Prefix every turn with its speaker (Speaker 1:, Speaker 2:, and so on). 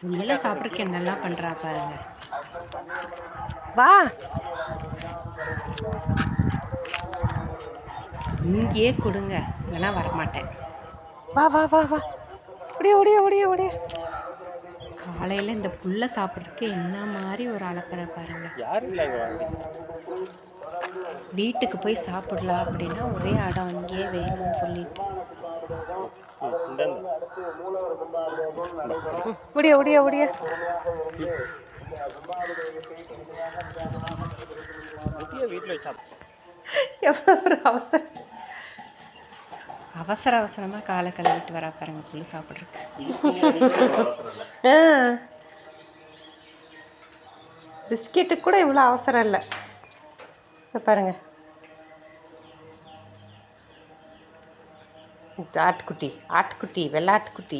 Speaker 1: உள்ள சாப்பிட்றதுக்கு என்னெல்லாம் பண்ணுறா பாருங்க.
Speaker 2: வா.
Speaker 1: இங்கேயே கொடுங்க. இல்லைன்னா வரமாட்டேன்.
Speaker 2: வா வா வா வா. ஒடிய ஒடிய ஒடிய ஒடிய
Speaker 1: காலையில் இந்த புல்லை சாப்பிட்றதுக்கு என்ன மாதிரி ஒரு அலப்பறை பாருங்க.
Speaker 3: யாரும் இல்லை இங்கே
Speaker 1: வீட்டுக்கு போய் சாப்பிடலாம் அப்படின்னா ஒரே அடம் இங்கேயே வேணும்னு சொல்லிட்டு.
Speaker 2: ஒடிய ஒடிய ஒடிய எவ்வளோ அவசரம்?
Speaker 1: அவசர அவசரமாக காலை கழுவிட்டு வரா பாருங்க புல்லு சாப்பிட்றதுக்கு.
Speaker 2: பிஸ்கெட்டுக்கு கூட இவ்வளோ அவசரம் இல்லை. இதை ஆட்டுக்குட்டி ஆட்டுக்குட்டி வெள்ளாட்டுக்குட்டி